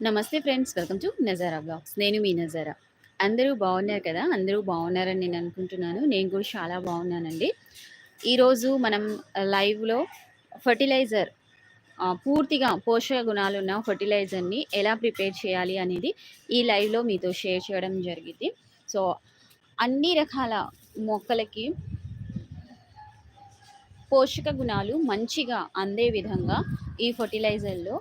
నమస్తే friends welcome to Nazara blogs. నేను మీ నజారా. అందరూ బాగున్నారు కదా? అందరూ బాగున్నారని నేను అనుకుంటున్నాను. నేను కూడా చాలా బాగున్నానండి. ఈరోజు మనం లైవ్లో ఫర్టిలైజర్ పూర్తిగా పోషక గుణాలు ఉన్న ఫర్టిలైజర్ని ఎలా ప్రిపేర్ చేయాలి అనేది ఈ లైవ్లో మీతో షేర్ చేయడం జరిగింది. సో అన్ని రకాల మొక్కలకి పోషక గుణాలు మంచిగా అందే విధంగా ఈ ఫర్టిలైజర్లో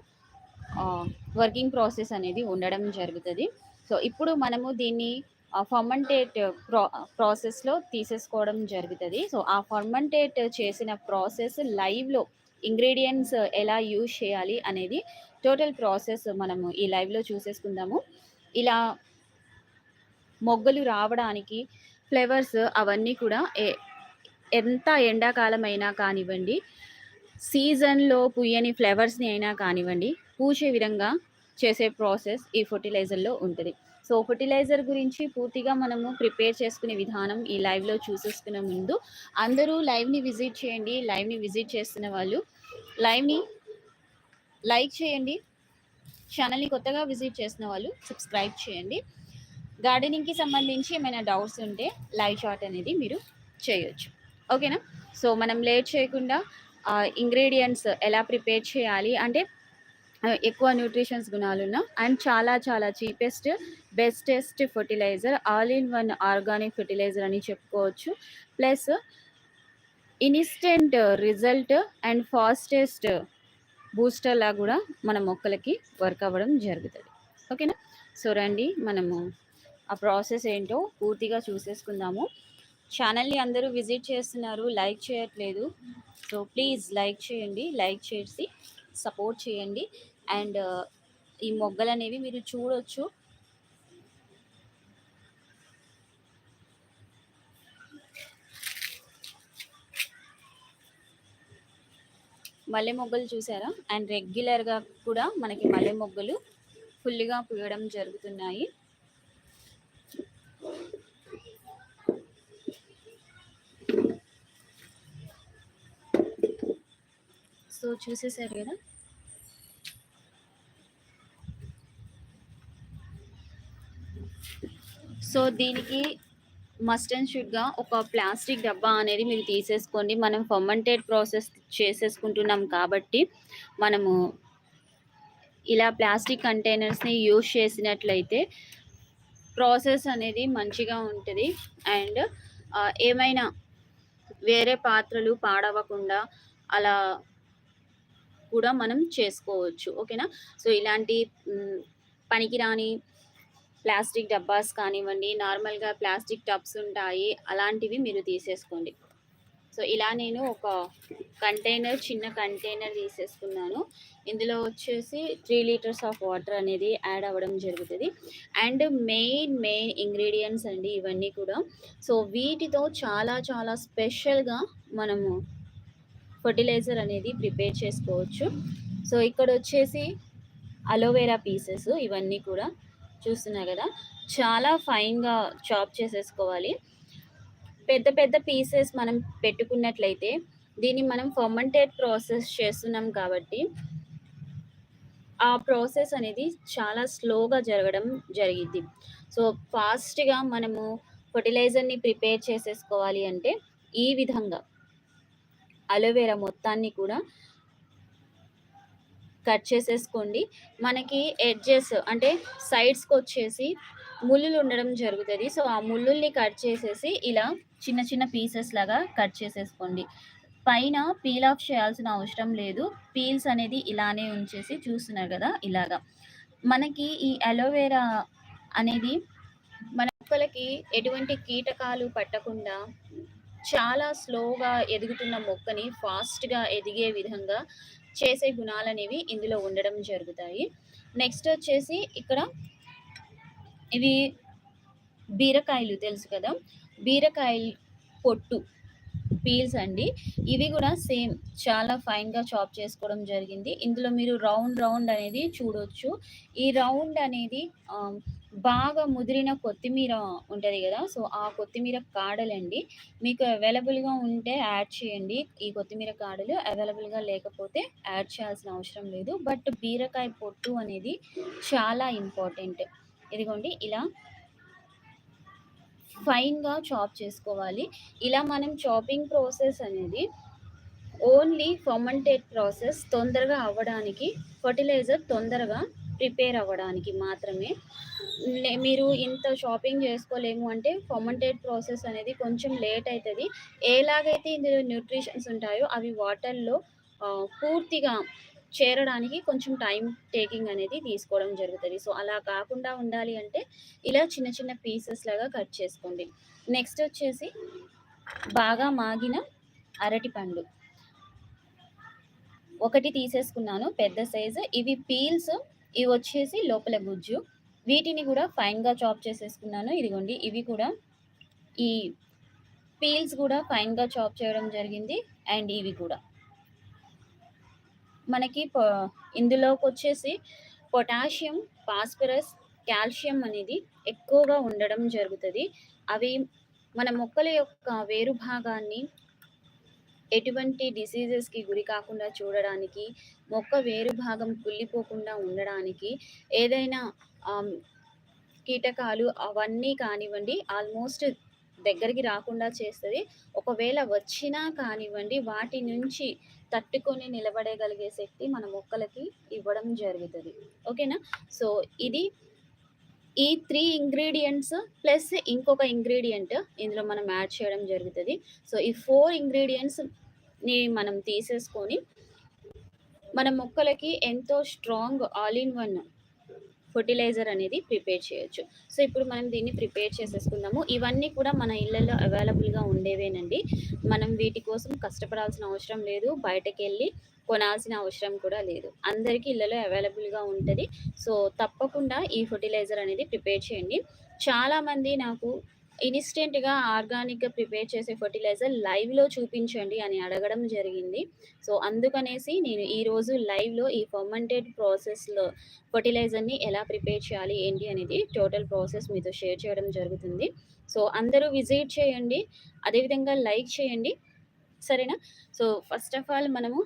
వర్కింగ్ ప్రాసెస్ అనేది ఉండడం జరుగుతుంది. సో ఇప్పుడు మనము దీన్ని ఫర్మంటేట్ ప్రా ప్రాసెస్లో తీసేసుకోవడం జరుగుతుంది. సో ఆ ఫర్మంటేట్ చేసిన ప్రాసెస్ లైవ్లో ఇంగ్రీడియంట్స్ ఎలా యూజ్ చేయాలి అనేది టోటల్ ప్రాసెస్ మనము ఈ లైవ్లో చూసేసుకుందాము. ఇలా మొగ్గలు రావడానికి ఫ్లేవర్స్ అవన్నీ కూడా ఎంత ఎండాకాలం అయినా కానివ్వండి సీజన్లో పుయ్యని ఫ్లేవర్స్ని అయినా కానివ్వండి పూసే విధంగా చేసే ప్రాసెస్ ఈ ఫర్టిలైజర్లో ఉంటుంది. సో ఫర్టిలైజర్ గురించి పూర్తిగా మనము ప్రిపేర్ చేసుకునే విధానం ఈ లైవ్లో చూసేసుకునే ముందు అందరూ లైవ్ని విజిట్ చేయండి లైవ్ని విజిట్ చేస్తున్న వాళ్ళు లైవ్ని లైక్ చేయండి ఛానల్ని కొత్తగా విజిట్ చేసిన వాళ్ళు సబ్స్క్రైబ్ చేయండి. గార్డెనింగ్కి సంబంధించి ఏమైనా డౌట్స్ ఉంటే లైవ్ షాట్ అనేది మీరు చేయొచ్చు. ఓకేనా? సో మనం లేట్ చేయకుండా ఇంగ్రీడియంట్స్ ఎలా ప్రిపేర్ చేయాలి అంటే ఎక్కువ న్యూట్రిషన్స్ గుణాలున్న అండ్ చాలా చాలా cheapest bestest fertilizer all in one organic fertilizer అని చెప్పుకోవచ్చు. Plus instant result and fastest బూస్టర్లా కూడా మన మొక్కలకి వర్క్ అవ్వడం జరుగుతుంది. ఓకేనా సో రండి మనము ఆ ప్రాసెస్ ఏంటో పూర్తిగా చూసేసుకుందాము. ఛానల్ని అందరూ విజిట్ చేస్తున్నారు లైక్ చేయట్లేదు. సో ప్లీజ్ లైక్ చేయండి లైక్ చేసి సపోర్ట్ చేయండి. అండ్ ఈ మొగ్గలు అనేవి మీరు చూడొచ్చు. మల్లె మొగ్గలు చూసారా? అండ్ రెగ్యులర్గా కూడా మనకి మల్లె మొగ్గలు ఫుల్గా పూయడం జరుగుతున్నాయి. సో కదా? సో దీనికి మస్ట్ అండ్ షుడ్గా ఒక ప్లాస్టిక్ డబ్బా అనేది మీరు తీసేసుకోండి. మనం ఫర్మంటేడ్ ప్రాసెస్ చేసేసుకుంటున్నాం కాబట్టి మనము ఇలా ప్లాస్టిక్ కంటైనర్స్ని యూజ్ చేసినట్లయితే ప్రాసెస్ అనేది మంచిగా ఉంటుంది. అండ్ ఏమైనా వేరే పాత్రలు పాడవకుండా అలా కూడా మనం చేసుకోవచ్చు. ఓకేనా? సో ఇలాంటి పనికిరాని ప్లాస్టిక్ డబ్బాస్ కానివ్వండి నార్మల్గా ప్లాస్టిక్ టబ్స్ ఉంటాయి అలాంటివి మీరు తీసేసుకోండి. సో ఇలా నేను ఒక కంటైనర్ చిన్న కంటైనర్ తీసేసుకున్నాను. ఇందులో వచ్చేసి త్రీ లీటర్స్ ఆఫ్ వాటర్ అనేది యాడ్ అవ్వడం జరుగుతుంది. అండ్ మెయిన్ మెయిన్ ఇంగ్రీడియంట్స్ అండి ఇవన్నీ కూడా. సో వీటితో చాలా చాలా స్పెషల్గా మనము ఫర్టిలైజర్ అనేది ప్రిపేర్ చేసుకోవచ్చు. సో ఇక్కడ వచ్చేసి అలోవెరా పీసెస్ ఇవన్నీ కూడా చూస్తున్నారు కదా. చాలా ఫైన్గా చాప్ చేసేసుకోవాలి. పెద్ద పెద్ద పీసెస్ మనం పెట్టుకున్నట్లయితే దీన్ని మనం ఫర్మంటేట్ ప్రాసెస్ చేస్తున్నాం కాబట్టి ఆ ప్రాసెస్ అనేది చాలా స్లోగా జరగడం జరిగింది సో ఫాస్ట్గా మనము ఫర్టిలైజర్ని ప్రిపేర్ చేసేసుకోవాలి అంటే ఈ విధంగా అలోవేరా మొత్తాన్ని కూడా కట్ చేసేసుకోండి. మనకి ఎడ్జెస్ అంటే సైడ్స్కి వచ్చేసి ముళ్ళులు ఉండడం జరుగుతుంది. సో ఆ ముళ్ళుల్ని కట్ చేసేసి ఇలా చిన్న చిన్న పీసెస్ లాగా కట్ చేసేసుకోండి. పైన పీల్ ఆఫ్ చేయాల్సిన అవసరం లేదు. పీల్స్ అనేది ఇలానే ఉంచేసి చూస్తున్నారు కదా ఇలాగా. మనకి ఈ అలోవేరా అనేది మన మొక్కలకి ఎటువంటి కీటకాలు పట్టకుండా చాలా స్లోగా ఎదుగుతున్న మొక్కని ఫాస్ట్గా ఎదిగే విధంగా చేసే గుణాలు అనేవి ఇందులో ఉండడం జరుగుతాయి. నెక్స్ట్ వచ్చేసి ఇక్కడ ఇవి బీరకాయలు తెలుసు కదా? బీరకాయలు పొట్టు పీల్స్ అండి. ఇవి కూడా సేమ్ చాలా ఫైన్గా చాప్ చేసుకోవడం జరిగింది. ఇందులో మీరు రౌండ్ రౌండ్ అనేది చూడొచ్చు. ఈ రౌండ్ అనేది బాగా ముదిరిన కొత్తిమీర ఉంటుంది కదా సో, ఆ కొత్తిమీర కాడలండి. మీకు అవైలబుల్‌గా ఉంటే యాడ్ చేయండి. ఈ కొత్తిమీర కాడలు అవైలబుల్‌గా లేకపోతే యాడ్ చేయాల్సిన అవసరం లేదు. బట్ బీరకాయ పొట్టు అనేది చాలా ఇంపార్టెంట్. ఇదిగోండి ఇలా ఫైన్‌గా చాప్ చేసుకోవాలి. ఇలా మనం చాపింగ్ ప్రాసెస్ అనేది ఓన్లీ ఫర్మంటేట్ ప్రాసెస్ తొందరగా అవ్వడానికి, ఫెర్టిలైజర్ తొందరగా ప్రిపేర్ అవ్వడానికి మాత్రమే. మీరు ఇంత షాపింగ్ చేసుకోలేము అంటే ఫర్మెంటెడ్ ప్రాసెస్ అనేది కొంచెం లేట్ అవుతుంది ఎలాగైతే ఇందులో న్యూట్రిషన్స్ ఉంటాయో అవి వాటర్‌లో పూర్తిగా చేరడానికి కొంచెం టైం టేకింగ్ అనేది తీసుకోవడం జరుగుతుంది సో, అలా కాకుండా ఉండాలి అంటే ఇలా చిన్న చిన్న పీసెస్ లాగా కట్ చేసుకోండి. నెక్స్ట్ వచ్చేసి బాగా మాగిన అరటిపండు. ఒకటి తీసేసుకున్నాను పెద్ద సైజు. ఇవి పీల్స్ ఇవి వచ్చేసి లోపల గుజ్జు. వీటిని కూడా ఫైన్‌గా చాప్ చేసేసుకున్నాను. ఇదిగోండి ఇవి కూడా ఈ పీల్స్ కూడా ఫైన్‌గా చాప్ చేయడం జరిగింది. అండ్ ఇవి కూడా. మనకి ఇందులోకి ఇందులోకొచ్చేసి పొటాషియం, ఫాస్ఫరస్, కాల్షియం అనేది ఎక్కువగా ఉండడం జరుగుతుంది అవి మన మొక్కల యొక్క వేరు భాగాన్ని ఎటువంటి డిసీజెస్‌కి గురి కాకుండా చూడడానికి, మొక్క వేరు భాగం కుళ్ళిపోకుండా ఉండడానికి, ఏదైనా కీటకాలు అవన్నీ కానివ్వండి ఆల్మోస్ట్ దగ్గరికి రాకుండా చేస్తుంది ఒకవేళ వచ్చినా కానివ్వండి వాటి నుంచి తట్టుకొని నిలబడగలిగే శక్తి మన మొక్కలకి ఇవ్వడం జరుగుతుంది ఓకేనా? సో, ఇది ఈ త్రీ ఇంగ్రీడియంట్స్ ప్లస్ ఇంకొక ఇంగ్రీడియంట్ ఇందులో మనం యాడ్ చేయడం జరుగుతుంది. సో, ఈ ఫోర్ ఇంగ్రీడియంట్స్ని మనం తీసేసుకొని మన మొక్కలకి ఎంతో strong all in one fertilizer అనేది ప్రిపేర్ చేయొచ్చు. సో, ఇప్పుడు మనం దీన్ని ప్రిపేర్ చేసేసుకుందాము. ఇవన్నీ కూడా మన ఇళ్ళలో అవైలబుల్‌గా ఉండేవేనండి. మనం వీటి కోసం కష్టపడాల్సిన అవసరం లేదు. బయటకెళ్ళి కొనాల్సిన అవసరం కూడా లేదు. అందరికీ ఇళ్ళలో అవైలబుల్‌గా ఉంటుంది సో, తప్పకుండా ఈ ఫెర్టిలైజర్ అనేది ప్రిపేర్ చేయండి. చాలామంది నాకు ఇన్‌స్టెంట్‌గా ఆర్గానిక్‌గా ప్రిపేర్ చేసే ఫెర్టిలైజర్ లైవ్‌లో చూపించండి అని అడగడం జరిగింది. సో, అందుకనేసి నేను ఈరోజు లైవ్‌లో ఈ ఫర్మంటెడ్ ప్రాసెస్‌లో ఫెర్టిలైజర్‌ని ఎలా ప్రిపేర్ చేయాలి, ఏంటి అనేది టోటల్ ప్రాసెస్ మీతో షేర్ చేయడం జరుగుతుంది. సో, అందరూ విజిట్ చేయండి. అదేవిధంగా లైక్ చేయండి. సరేనా? సో, ఫస్ట్ ఆఫ్ ఆల్ మనము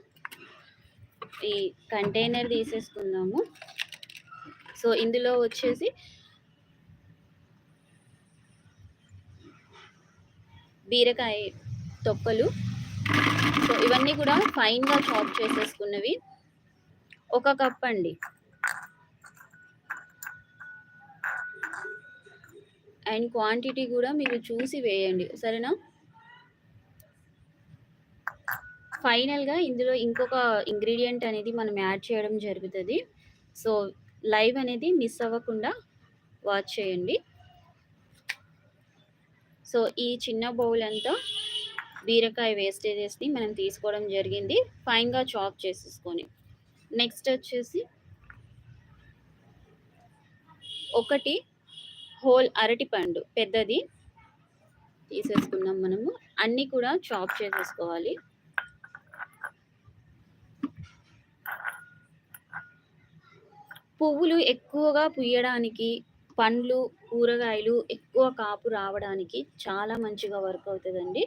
ఈ కంటైనర్ తీసేసుకుందాము. సో, ఇందులో వచ్చేసి బీరకాయ తొక్కలు. సో, ఇవన్నీ కూడా ఫైన్‌గా చాప్ చేసేసుకున్నవి. ఒక కప్ అండి. అండ్ క్వాంటిటీ కూడా మీరు చూసి వేయండి. సరేనా? ఫైనల్‌గా ఇందులో ఇంకొక ఇంగ్రీడియంట్ అనేది మనం యాడ్ చేయడం జరుగుతుంది సో, లైవ్ అనేది మిస్ అవ్వకుండా వాచ్ చేయండి. సో, ఈ చిన్న బౌల్ అంతా బీరకాయ వేస్టేజెస్‌ని మనం తీసుకోవడం జరిగింది. ఫైన్‌గా చాప్ చేసేసుకొని. నెక్స్ట్ వచ్చేసి ఒకటి హోల్ అరటిపండు పెద్దది తీసేసుకున్నాం మనము. అన్నీ కూడా చాప్ చేసేసుకోవాలి. పువ్వులు ఎక్కువగా పుయ్యడానికి పండ్లు, కూరగాయలు ఎక్కువ కాపు రావడానికి చాలా మంచిగా వర్క్ అవుతుందండి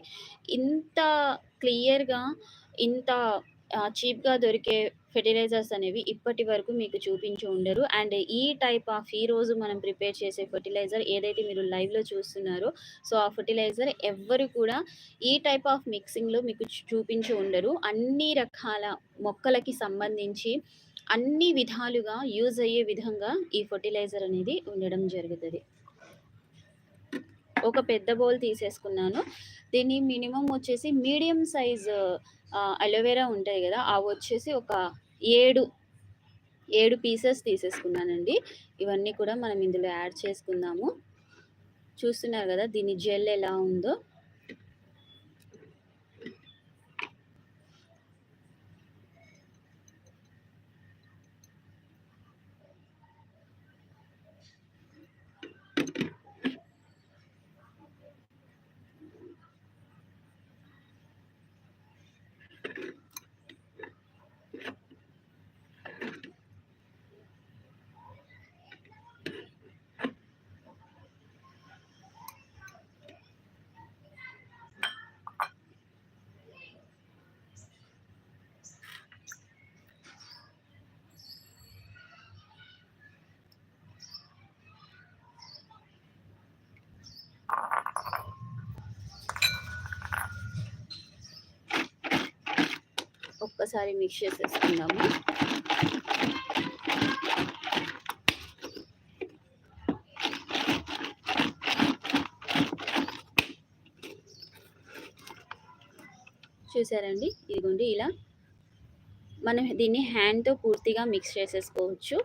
ఇంత క్లియర్‌గా, ఇంత చీప్‌గా దొరికే ఫెర్టిలైజర్స్ అనేవి ఇప్పటి వరకు మీకు చూపించి ఉండరు. అండ్ ఈ టైప్ ఆఫ్ ఈ రోజు మనం ప్రిపేర్ చేసే ఫెర్టిలైజర్ ఏదైతే మీరు లైవ్‌లో చూస్తున్నారో, సో, ఆ ఫెర్టిలైజర్ ఎవ్వరు కూడా ఈ టైప్ ఆఫ్ మిక్సింగ్‌లో మీకు చూపించి ఉండరు. అన్ని రకాల మొక్కలకి సంబంధించి అన్ని విధాలుగా యూజ్ అయ్యే విధంగా ఈ ఫర్టిలైజర్ అనేది ఉండడం జరుగుతుంది ఒక పెద్ద బౌల్ తీసేసుకున్నాను. దీన్ని మినిమమ్ వచ్చేసి మీడియం సైజ్ అలోవెరా ఉంటాయి అవి వచ్చేసి ఒక 7, 7 పీసెస్ తీసేసుకున్నానండి. ఇవన్నీ కూడా మనం ఇందులో యాడ్ చేసుకుందాము. చూస్తున్నారు కదా దీని జెల్ ఎలా ఉందో. ఒక్కసారి మిక్స్ చేసేసుకుందాము. చూసారండి? ఇదిగోండి ఇలా. మనం దీన్ని హ్యాండ్తో పూర్తిగా మిక్స్ చేసేసుకోవచ్చు.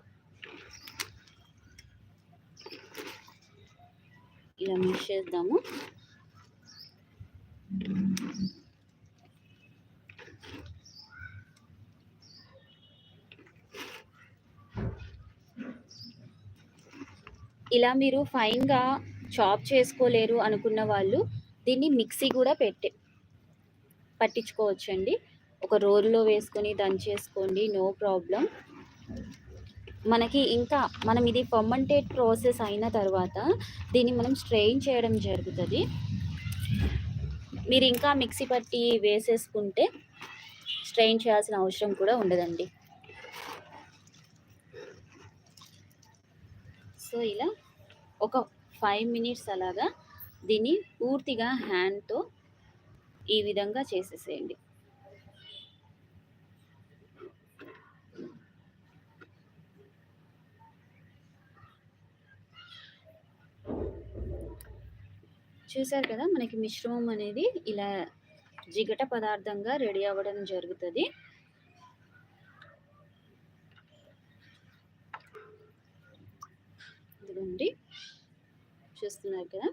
ఇలా మిక్స్ చేద్దాము. ఇలా మీరు ఫైన్గా చాప్ చేసుకోలేరు అనుకున్న వాళ్ళు దీన్ని మిక్సీ కూడా పెట్టే పట్టించుకోవచ్చండి. ఒక రోల్లో వేసుకొని దంచేసుకోండి నో ప్రాబ్లం మనకి ఇంకా మనం ఇది ఫర్మంటేట్ ప్రాసెస్ అయిన తర్వాత దీన్ని మనం స్ట్రెయిన్ చేయడం జరుగుతుంది. మీరు ఇంకా మిక్సీ పట్టి వేసేసుకుంటే స్ట్రెయిన్ చేయాల్సిన అవసరం కూడా ఉండదండి. సో ఇలా ఒక ఫైవ్ మినిట్స్ అలాగా దీన్ని పూర్తిగా హ్యాండ్తో ఈ విధంగా చేసేసేయండి. చూసారు కదా మనకి మిశ్రమం అనేది ఇలా జిగట పదార్థంగా రెడీ అవ్వడం జరుగుతుంది. ఇదిగోండి. చూస్తున్నారు కదా.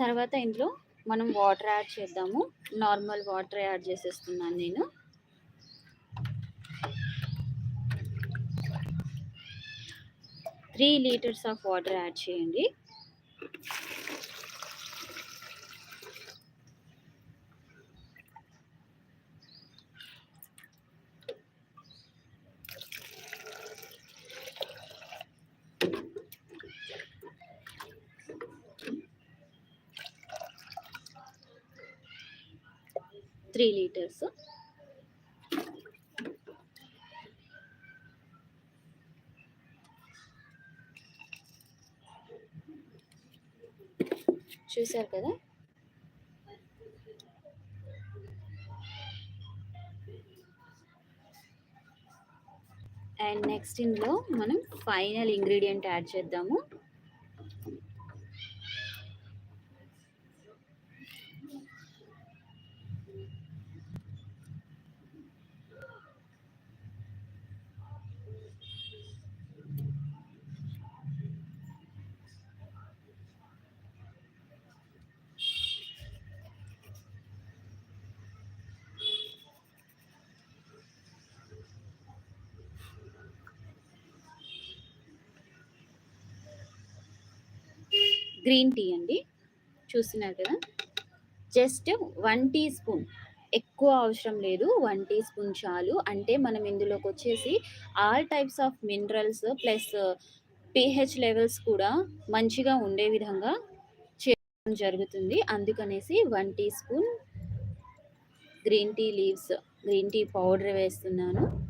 తర్వాత ఇందులో మనం వాటర్ యాడ్ చేద్దాము. నార్మల్ వాటర్ యాడ్ చేసేస్తున్నాను నేను. Three litres of water add చేయండి. Three litres. చూసారు కదా? అండ్ నెక్స్ట్ ఇందులో మనం ఫైనల్ ఇంగ్రీడియంట్ యాడ్ చేద్దాము. గ్రీన్ టీ అండి. చూస్తున్నారు కదా? Just one teaspoon. ఎక్కువ అవసరం లేదు. వన్ టీ స్పూన్ చాలు. అంటే మనం ఇందులోకి వచ్చేసి all types of minerals plus pH levels కూడా మంచిగా ఉండే విధంగా చేయడం జరుగుతుంది. అందుకనేసి one teaspoon green tea leaves green tea powder వేస్తున్నాను.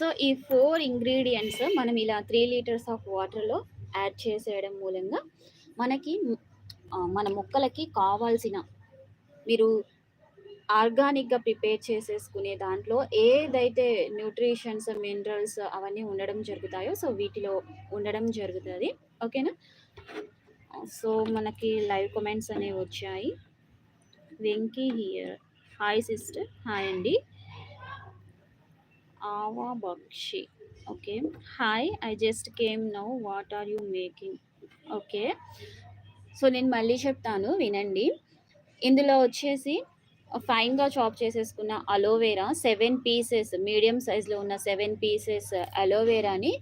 సో ఈ ఫోర్ ఇంగ్రీడియంట్స్ మనం ఇలా త్రీ లీటర్స్ ఆఫ్ వాటర్లో యాడ్ చేసేయడం మూలంగా మనకి మన మొక్కలకి కావాల్సిన మీరు ఆర్గానిక్గా ప్రిపేర్ చేసేసుకునే దాంట్లో ఏదైతే న్యూట్రిషన్స్ మినరల్స్ అవన్నీ ఉండడం జరుగుతాయో సో వీటిలో ఉండడం జరుగుతుంది. ఓకేనా? సో మనకి లైవ్ కమెంట్స్ అనేవి వచ్చాయి. Venky here. Hi sister. Hi అండి. Ava Bakshi. Okay. Hi I just came now what are you making okay so నేను మళ్ళీ చెప్తాను వినండి. ఇందులో వచ్చేసి ఫైన్‌గా చాప్ చేసేసుకున్న అలోవేరా సెవెన్ పీసెస్ మీడియం సైజ్‌లో ఉన్న సెవెన్ పీసెస్ అలోవేరాని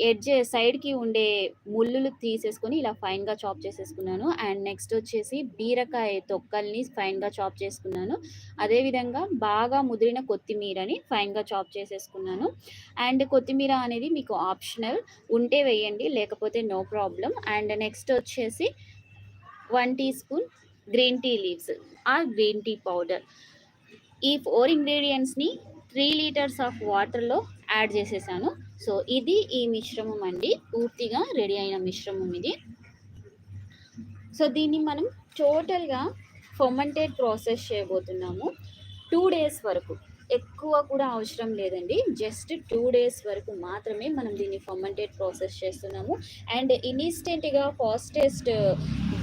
ఎడ్జ్ సైడ్‌కి ఉండే ముల్లులు తీసేసుకొని ఇలా ఫైన్‌గా చాప్ చేసేసుకున్నాను. అండ్ నెక్స్ట్ వచ్చేసి బీరకాయ తొక్కల్ని ఫైన్‌గా చాప్ చేసుకున్నాను. అదేవిధంగా బాగా ముదిరిన కొత్తిమీరని ఫైన్‌గా చాప్ చేసేసుకున్నాను. అండ్ కొత్తిమీర అనేది మీకు ఆప్షనల్ ఉంటే వేయండి. లేకపోతే నో ప్రాబ్లం అండ్ నెక్స్ట్ వచ్చేసి one teaspoon green tea leaves or green tea powder. ఈ ఫోర్ ఇంగ్రీడియంట్స్ని త్రీ లీటర్స్ ఆఫ్ వాటర్‌లో యాడ్ చేసేసాను. సో, ఇది ఈ మిశ్రమం అండి. పూర్తిగా రెడీ అయిన మిశ్రమం ఇది. సో, దీన్ని మనం టోటల్‌గా ఫొమంటేడ్ ప్రాసెస్ చేయబోతున్నాము. టూ డేస్ వరకు. ఎక్కువ కూడా అవసరం లేదండి. జస్ట్ టూ డేస్ వరకు మాత్రమే మనం దీన్ని ఫర్మెంటేట్ ప్రాసెస్ చేస్తున్నాము. అండ్ ఇన్‌స్టెంట్‌గా ఫాస్టెస్ట్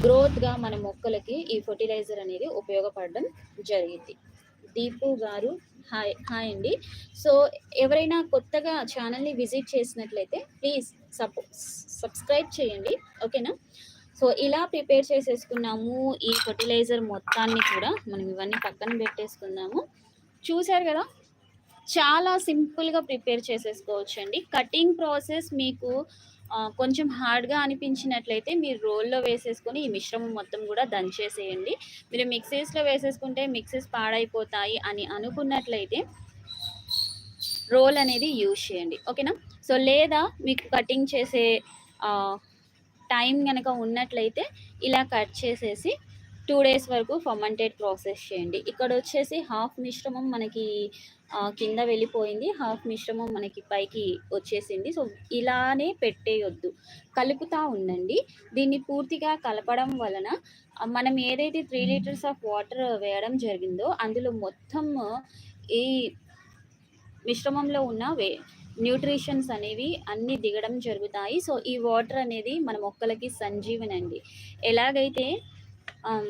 గ్రోత్‌గా మన మొక్కలకి ఈ ఫర్టిలైజర్ అనేది ఉపయోగపడడం జరిగింది దీపు గారు హాయ్ హాయ్ అండి. సో, ఎవరైనా కొత్తగా ఛానల్ని విజిట్ చేసినట్లయితే ప్లీజ్ సపో సబ్స్క్రైబ్ చేయండి. ఓకేనా? సో, ఇలా ప్రిపేర్ చేసేసుకున్నాము. ఈ ఫెర్టిలైజర్ మొత్తాన్ని కూడా మనం ఇవన్నీ పక్కన పెట్టేసుకున్నాము చూసారు కదా చాలా సింపుల్‌గా ప్రిపేర్ చేసేసుకోవచ్చండి. కటింగ్ ప్రాసెస్ మీకు కొంచెం హార్డ్‌గా అనిపించినట్లయితే మీరు రోల్లో వేసేసుకొని ఈ మిశ్రమం మొత్తం కూడా దంచేసేయండి. మీరు మిక్సీస్‌లో వేసేసుకుంటే మిక్సీస్ పాడైపోతాయి అని అనుకున్నట్లయితే రోల్ అనేది యూజ్ చేయండి. ఓకేనా? సో, లేదా మీకు కటింగ్ చేసే టైం కనుక ఉన్నట్లయితే ఇలా కట్ చేసేసి టూ డేస్ వరకు ఫర్మెంటెడ్ ప్రాసెస్ చేయండి. ఇక్కడ వచ్చేసి హాఫ్ మిశ్రమం మనకి కింద వెళ్ళిపోయింది. హాఫ్ మిశ్రమం మనకి పైకి వచ్చేసింది. సో, ఇలానే పెట్టేయొద్దు. కలుపుతూ ఉండండి. దీన్ని పూర్తిగా కలపడం వలన మనం ఏదైతే త్రీ లీటర్స్ ఆఫ్ వాటర్ వేయడం జరిగిందో అందులో మొత్తం ఈ మిశ్రమంలో ఉన్న వే న్యూట్రిషన్స్ అనేవి అన్నీ దిగడం జరుగుతాయి. సో, ఈ వాటర్ అనేది మన మొక్కలకి సంజీవనండి. ఎలాగైతే Um,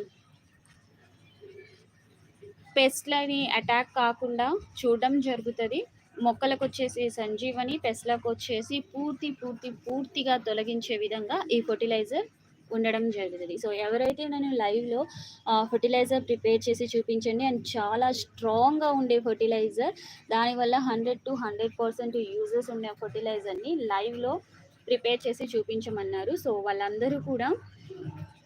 పెస్ట్‌లని అటాక్ కాకుండా చూడడం జరుగుతది. మొక్కలకొచ్చేసి సంజీవని, పెస్ట్లకు వచ్చేసి పూర్తి, పూర్తి, పూర్తిగా తొలగించే విధంగా ఈ ఫెర్టిలైజర్ ఉండడం జరుగుతుంది సో, ఎవరైతే నేను లైవ్‌లో ఫర్టిలైజర్ ఫెర్టిలైజర్ ప్రిపేర్ చేసి చూపించండి అండ్ చాలా స్ట్రాంగ్‌గా ఉండే ఫర్టిలైజర్ దానివల్ల 100-100% యూజెస్ ఉన్న ఫెర్టిలైజర్‌ని లైవ్‌లో ప్రిపేర్ చేసి చూపించమన్నారు. సో, వాళ్ళందరూ కూడా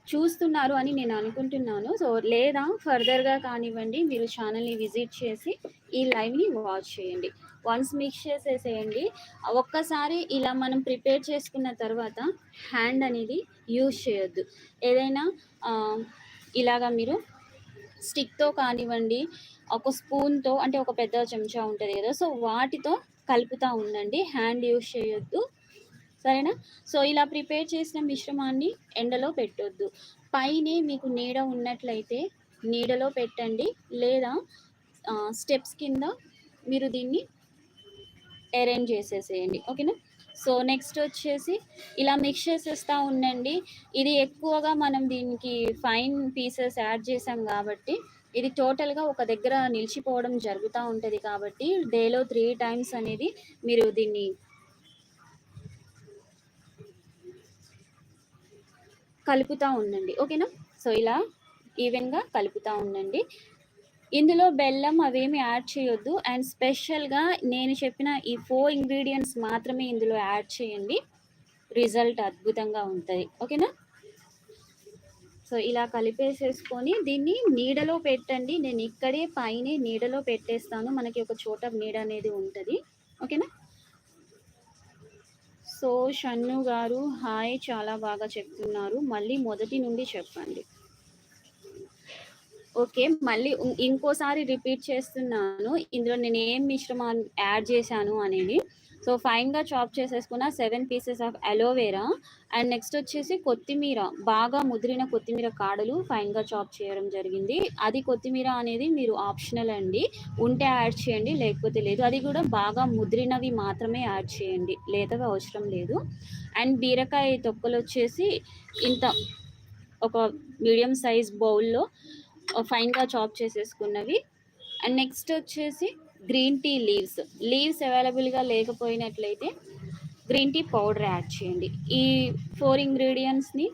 చూస్తున్నారు అని నేను అనుకుంటున్నాను. సో, లేదా ఫర్దర్‌గా కానివ్వండి మీరు ఛానల్ని విజిట్ చేసి ఈ లైవ్‌ని వాచ్ చేయండి. వన్స్ మిక్స్ చేసేసేయండి. ఒక్కసారి ఇలా మనం ప్రిపేర్ చేసుకున్న తర్వాత హ్యాండ్ అనేది యూజ్ చేయొద్దు. ఏదైనా ఇలాగా మీరు స్టిక్‌తో కానివ్వండి, ఒక స్పూన్‌తో అంటే ఒక పెద్ద చెంచా ఉంటుంది కదా సో, వాటితో కలుపుతూ ఉండండి. హ్యాండ్ యూజ్ చేయొద్దు. సరేనా? సో, ఇలా ప్రిపేర్ చేసిన మిశ్రమాన్ని ఎండలో పెట్టొద్దు. పైనే మీకు నీడ ఉన్నట్లయితే నీడలో పెట్టండి. లేదా స్టెప్స్ కింద మీరు దీన్ని అరేంజ్ చేసేసేయండి. ఓకేనా? సో, నెక్స్ట్ వచ్చేసి ఇలా మిక్స్ చేసేస్తూ ఉండండి. ఇది ఎక్కువగా మనం దీనికి ఫైన్ పీసెస్ యాడ్ చేసాం కాబట్టి ఇది టోటల్‌గా ఒక దగ్గర నిలిచిపోవడం జరుగుతూ ఉంటుంది కాబట్టి డేలో త్రీ టైమ్స్ అనేది మీరు దీన్ని కలుపుతూ ఉండండి. ఓకేనా? సో, ఇలా ఈవెన్‌గా కలుపుతూ ఉండండి. ఇందులో బెల్లం అవేమి యాడ్ చేయొద్దు. అండ్ స్పెషల్‌గా నేను చెప్పిన ఈ ఫోర్ ఇంగ్రీడియంట్స్ మాత్రమే ఇందులో యాడ్ చేయండి. రిజల్ట్ అద్భుతంగా ఉంటుంది ఓకేనా? సో, ఇలా కలిపేసేసుకొని దీన్ని నీడలో పెట్టండి. నేను ఇక్కడే పైనే నీడలో పెట్టేస్తాను. మనకి ఒక చోట నీడ అనేది ఉంటుంది ఓకేనా? సో, షన్ను గారు హాయ్ చాలా బాగా చెప్తున్నారు. మళ్ళీ మొదటి నుండి చెప్పండి. ఓకే. మళ్ళీ ఇంకోసారి రిపీట్ చేస్తున్నాను. ఇందులో నేను ఏం మిశ్రమం యాడ్ చేశాను అనేది. సో, ఫైన్‌గా చాప్ చేసేసుకున్న seven pieces of aloe vera and next వచ్చేసి కొత్తిమీర బాగా ముదిరిన కొత్తిమీర కాడలు ఫైన్‌గా చాప్ చేయడం జరిగింది. అది కొత్తిమీర అనేది మీరు ఆప్షనల్ అండి. ఉంటే యాడ్ చేయండి. లేకపోతే లేదు. అది కూడా బాగా ముదిరినవి మాత్రమే యాడ్ చేయండి. లేతవి అవసరం లేదు. అండ్ బీరకాయ తొక్కలు వచ్చేసి ఇంత ఒక మీడియం సైజ్ బౌల్‌లో ఫైన్‌గా చాప్ చేసేసుకున్నవి. అండ్ నెక్స్ట్ వచ్చేసి గ్రీన్ టీ లీవ్స్. లీవ్స్ అవైలబుల్‌గా లేకపోయినట్లయితే గ్రీన్ టీ పౌడర్ యాడ్ చేయండి. ఈ ఫోర్ ఇంగ్రీడియంట్స్ని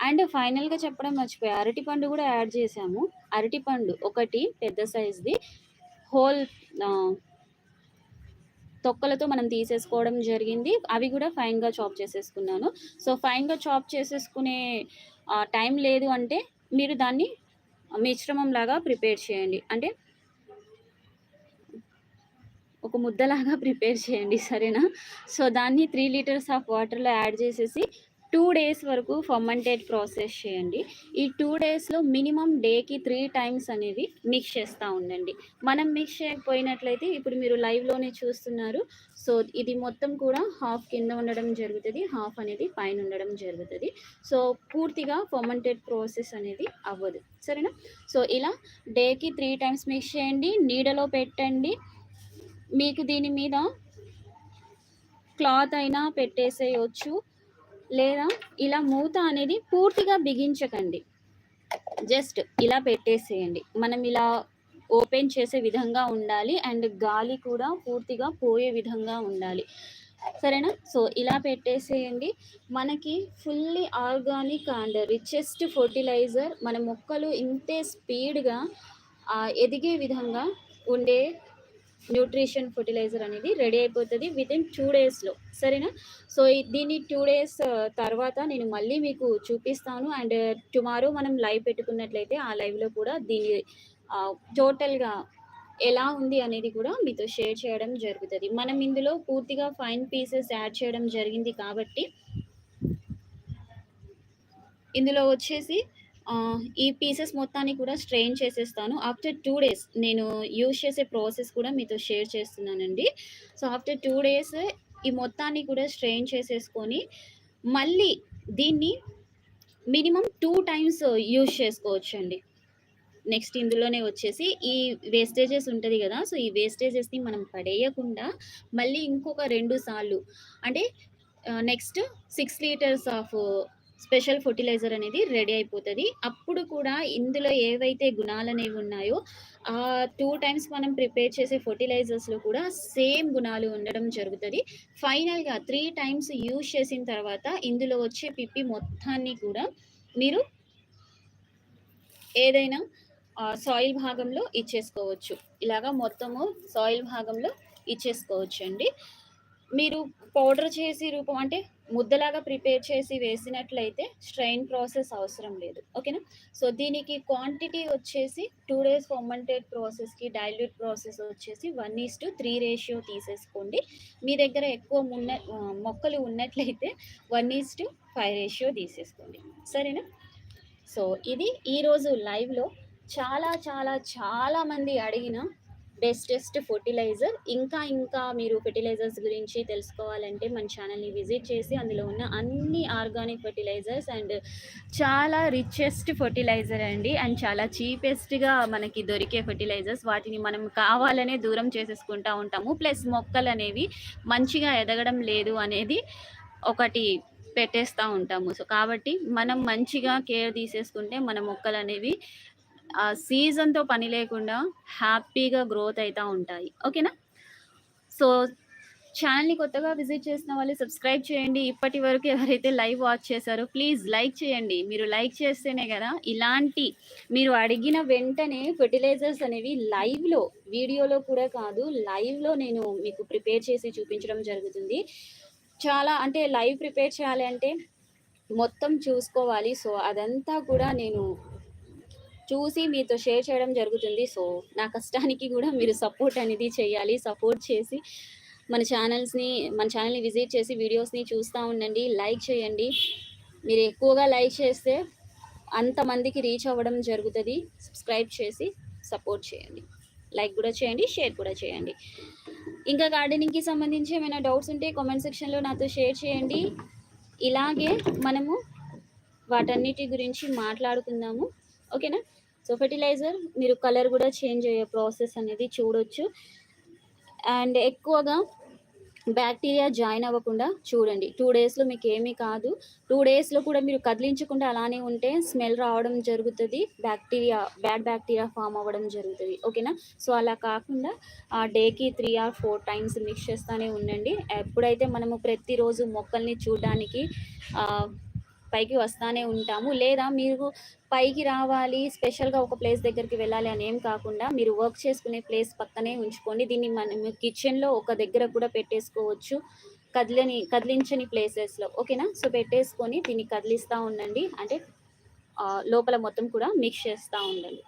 అండ్ ఫైనల్‌గా చెప్పడం మర్చిపోయి అరటిపండు కూడా యాడ్ చేసాము అరటిపండు ఒకటి పెద్ద సైజ్‌ది హోల్ తొక్కలతో మనం తీసేసుకోవడం జరిగింది. అవి కూడా ఫైన్‌గా చాప్ చేసేసుకున్నాను. సో, ఫైన్‌గా చాప్ చేసేసుకునే టైం లేదు అంటే మీరు దాన్ని మిశ్రమంలాగా ప్రిపేర్ చేయండి. అంటే ఒక ముద్దలాగా ప్రిపేర్ చేయండి సరేనా? సో, దాన్ని త్రీ లీటర్స్ ఆఫ్ వాటర్‌లో యాడ్ చేసేసి టూ డేస్ వరకు ఫర్మంటేట్ ప్రాసెస్ చేయండి. ఈ టూ డేస్‌లో మినిమమ్ డేకి త్రీ టైమ్స్ అనేది మిక్స్ చేస్తూ ఉండండి. మనం మిక్స్ చేయకపోయినట్లయితే ఇప్పుడు మీరు లైవ్‌లోనే చూస్తున్నారు. సో, ఇది మొత్తం కూడా హాఫ్ కింద ఉండడం జరుగుతుంది హాఫ్ అనేది పైన ఉండడం జరుగుతుంది సో, పూర్తిగా ఫర్మంటేట్ ప్రాసెస్ అనేది అవ్వదు. సరేనా? సో, ఇలా డేకి త్రీ టైమ్స్ మిక్స్ చేయండి. నీడలో పెట్టండి. మీకు దీని మీద క్లాత్ అయినా పెట్టేసేయొచ్చు. లేదా ఇలా మూత అనేది పూర్తిగా బిగించకండి. జస్ట్ ఇలా పెట్టేసేయండి. మనం ఇలా ఓపెన్ చేసే విధంగా ఉండాలి. అండ్ గాలి కూడా పూర్తిగా పోయే విధంగా ఉండాలి. సరేనా? సో, ఇలా పెట్టేసేయండి. మనకి fully organic and richest fertilizer మన మొక్కలు ఇంతే స్పీడ్‌గా ఎదిగే విధంగా ఉండే న్యూట్రిషన్ ఫర్టిలైజర్ అనేది రెడీ అయిపోతుంది విత్ ఇన్ టూ డేస్‌లో. సరేనా? సో, దీన్ని టూ డేస్ తర్వాత నేను మళ్ళీ మీకు చూపిస్తాను. అండ్ టుమారో మనం లైవ్ పెట్టుకున్నట్లయితే ఆ లైవ్‌లో కూడా దీని టోటల్‌గా ఎలా ఉంది అనేది కూడా మీతో షేర్ చేయడం జరుగుతుంది మనం ఇందులో పూర్తిగా ఫైన్ పీసెస్ యాడ్ చేయడం జరిగింది కాబట్టి ఇందులో వచ్చేసి ఈ పీసెస్ మొత్తాన్ని కూడా స్ట్రెయిన్ చేసేస్తాను. ఆఫ్టర్ టూ డేస్ నేను యూజ్ చేసే ప్రాసెస్ కూడా మీతో షేర్ చేస్తున్నానండి. సో, ఆఫ్టర్ టూ డేస్ ఈ మొత్తాన్ని కూడా స్ట్రెయిన్ చేసేసుకొని మళ్ళీ దీన్ని మినిమమ్ టూ టైమ్స్ యూజ్ చేసుకోవచ్చండి. నెక్స్ట్ ఇందులోనే వచ్చేసి ఈ వేస్టేజెస్ ఉంటుంది కదా సో, ఈ వేస్టేజెస్‌ని మనం పడేయకుండా మళ్ళీ ఇంకొక రెండు సార్లు అంటే next six litres of special fertilizer అనేది రెడీ అయిపోతుంది. అప్పుడు కూడా ఇందులో ఏవైతే గుణాలు అనేవి ఉన్నాయో ఆ టూ టైమ్స్ మనం ప్రిపేర్ చేసే ఫర్టిలైజర్స్లో కూడా సేమ్ గుణాలు ఉండడం జరుగుతుంది. ఫైనల్‌గా త్రీ టైమ్స్ యూజ్ చేసిన తర్వాత ఇందులో వచ్చే పిప్పి మొత్తాన్ని కూడా మీరు ఏదైనా సాయిల్ భాగంలో ఇచ్చేసుకోవచ్చు. ఇలాగా మొత్తము సాయిల్ భాగంలో ఇచ్చేసుకోవచ్చు అండి మీరు పౌడర్ చేసి రూపం అంటే ముద్దలాగా ప్రిపేర్ చేసి వేసినట్లయితే స్ట్రెయిన్ ప్రాసెస్ అవసరం లేదు. ఓకేనా? సో, దీనికి క్వాంటిటీ వచ్చేసి టూ డేస్ ఫర్మంటెడ్ ప్రాసెస్‌కి డైల్యూట్ ప్రాసెస్ వచ్చేసి 1:3 రేషియో తీసేసుకోండి. మీ దగ్గర ఎక్కువ మున్న మొక్కలు ఉన్నట్లయితే 1:5 రేషియో తీసేసుకోండి. సరేనా? సో, ఇది ఈరోజు లైవ్‌లో చాలా చాలా చాలా మంది అడిగిన బెస్టెస్ట్ ఫెర్టిలైజర్. ఇంకా ఇంకా మీరు ఫెర్టిలైజర్స్ గురించి తెలుసుకోవాలంటే మన ఛానల్ని విజిట్ చేసి అందులో ఉన్న అన్ని ఆర్గానిక్ ఫెర్టిలైజర్స్ అండ్ చాలా రిచెస్ట్ ఫెర్టిలైజర్ అండి. అండ్ చాలా చీపెస్ట్‌గా మనకి దొరికే ఫెర్టిలైజర్స్. వాటిని మనం కావాలనే దూరం చేసేసుకుంటా ఉంటాము. ప్లస్ మొక్కలు అనేవి మంచిగా ఎదగడం లేదు అనేది ఒకటి పెట్టేస్తూ ఉంటాము. సో, కాబట్టి మనం మంచిగా కేర్ తీసేసుకుంటే మన మొక్కలనేవి ఆ సీజన్‌తో పని లేకుండా హ్యాపీగా గ్రోత్ అవుతూ ఉంటాయి. ఓకేనా? సో, ఛానల్ని కొత్తగా విజిట్ చేసిన వాళ్ళు సబ్స్క్రైబ్ చేయండి. ఇప్పటి వరకు ఎవరైతే లైవ్ వాచ్ చేశారో ప్లీజ్ లైక్ చేయండి. మీరు లైక్ చేస్తేనే కదా ఇలాంటి మీరు అడిగిన వెంటనే ఫెర్టిలైజర్స్ అనేవి లైవ్‌లో వీడియోలో కూడా కాదు లైవ్‌లో నేను మీకు ప్రిపేర్ చేసి చూపించడం జరుగుతుంది. చాలా అంటే లైవ్ ప్రిపేర్ చేయాలి అంటే మొత్తం చూసుకోవాలి. సో, అదంతా కూడా నేను చూసి మీతో షేర్ చేయడం జరుగుతుంది. సో, నా కష్టానికి కూడా మీరు సపోర్ట్ అనేది చేయాలి. సపోర్ట్ చేసి మన ఛానల్స్ని మన ఛానల్ని విజిట్ చేసి వీడియోస్‌ని చూస్తూ ఉండండి. లైక్ చేయండి. మీరు ఎక్కువగా లైక్ చేస్తే అంతమందికి రీచ్ అవ్వడం జరుగుతుంది సబ్స్క్రైబ్ చేసి సపోర్ట్ చేయండి. లైక్ కూడా చేయండి. షేర్ కూడా చేయండి. ఇంకా గార్డెనింగ్‌కి సంబంధించి ఏమైనా డౌట్స్ ఉంటే కామెంట్ సెక్షన్‌లో నాతో షేర్ చేయండి. ఇలాగే మనము వాటన్నిటి గురించి మాట్లాడుకుందాము. ఓకేనా? సో, ఫెర్టిలైజర్ మీరు కలర్ కూడా చేంజ్ అయ్యే ప్రాసెస్ అనేది చూడొచ్చు. అండ్ ఎక్కువగా బ్యాక్టీరియా జాయిన్ అవ్వకుండా చూడండి. టూ డేస్‌లో మీకేమీ కాదు. టూ డేస్‌లో కూడా మీరు కదిలించకుండా అలానే ఉంటే స్మెల్ రావడం జరుగుతుంది బ్యాక్టీరియా బ్యాడ్ బ్యాక్టీరియా ఫామ్ అవ్వడం జరుగుతుంది ఓకేనా? సో, అలా కాకుండా ఆ డేకి three or four times mix చేస్తానే ఉండండి. ఎప్పుడైతే మనము ప్రతిరోజు మొక్కల్ని చూడడానికి పైకి వస్తానే ఉంటాము. లేదా మీరు పైకి రావాలి స్పెషల్గా ఒక ప్లేస్ దగ్గరికి వెళ్ళాలి అని ఏం కాకుండా మీరు వర్క్ చేసుకునే ప్లేస్ పక్కనే ఉంచుకోండి. దీన్ని మనం కిచెన్లో ఒక దగ్గర కూడా పెట్టేసుకోవచ్చు. కదిలని కదిలించని ప్లేసెస్లో. ఓకేనా? సో పెట్టేసుకొని దీన్ని కదిలిస్తూ ఉండండి. అంటే లోపల మొత్తం కూడా మిక్స్ చేస్తూ ఉండండి.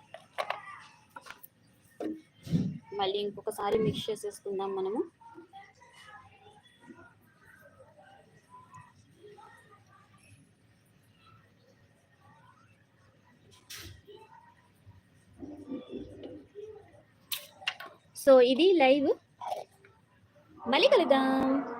మళ్ళీ ఇంకొకసారి మిక్స్ చేసేసుకుందాం మనము. సో ఇది లైవ్. మళ్ళీ కలుద్దాం.